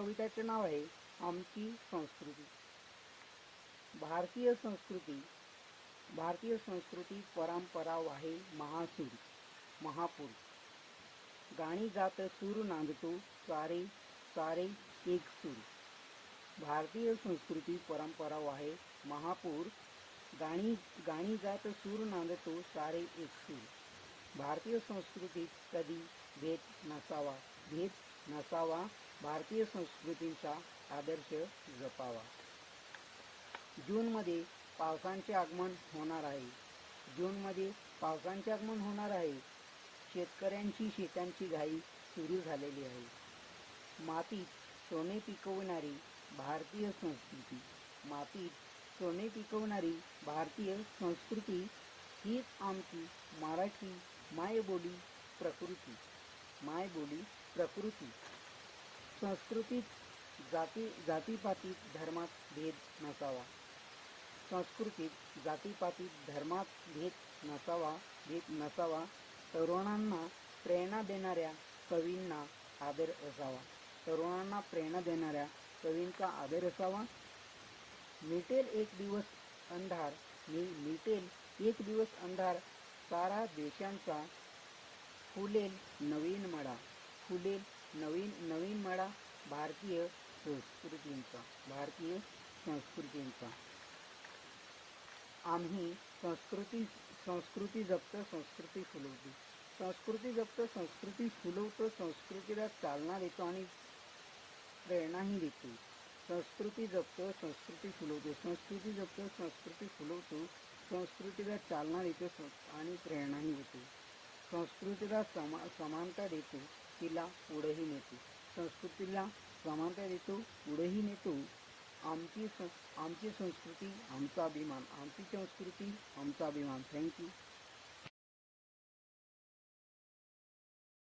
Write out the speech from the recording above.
कवितेचे नाव आहे आमची संस्कृती. भारतीय संस्कृती भारतीय संस्कृती परंपरा वाहे महासूर महापूर. गाणी जात सूर नांदतो सारे सारे एक सूर. भारतीय संस्कृती परंपरा वाहे महापूर. गाणी गाणी जात सूर नांदतो सारे एक सूर. भारतीय संस्कृतीत कधी भेद नसावा भेद नसावा भारतीय संस्कृतींचा आदर्श जपावा. जूनमध्ये पावसांचे आगमन होणार आहे. जूनमध्ये पावसांचे आगमन होणार आहे. शेतकऱ्यांची शेतांची घाई सुरू झालेली आहे. मातीत सोने पिकवणारी भारतीय संस्कृती मातीत सोने पिकवणारी भारतीय संस्कृती हीच आमची मराठी मायबोली प्रकृती मायबोली प्रकृती. संस्कृतीत जाती जातीपातीत धर्मात भेद नसावा. संस्कृतीत जातीपातीत धर्मात भेद नसावा भेद नसावा तरुणांना प्रेरणा देणाऱ्या कवींना आदर असावा. तरुणांना प्रेरणा देणाऱ्या कवींचा आदर असावा. मिटेल एक दिवस अंधार मी मिटेल एक दिवस अंधार सारा देशांचा फुलेल नवीन मडा. फुलेल नवीन नवीन मळा भारतीय संस्कृतींचा भारतीय संस्कृतींचा. आम्ही संस्कृती संस्कृती जपतो संस्कृती फुलवतो. संस्कृती जपतो संस्कृती फुलवतो संस्कृतीला चालना देतो आणि प्रेरणाही देतो. संस्कृती जपतो संस्कृती फुलवतो. संस्कृती जपतो संस्कृती फुलवतो संस्कृतीला चालना देतो आणि प्रेरणाही देतो. संस्कृतीला समा समानता देतो. तिला पुढेही नेतो. संस्कृतीला समानता देतो पुढेही नेतो. आमची सं आमची संस्कृती आमचा अभिमान आमची संस्कृती आमचा अभिमान. थँक्यू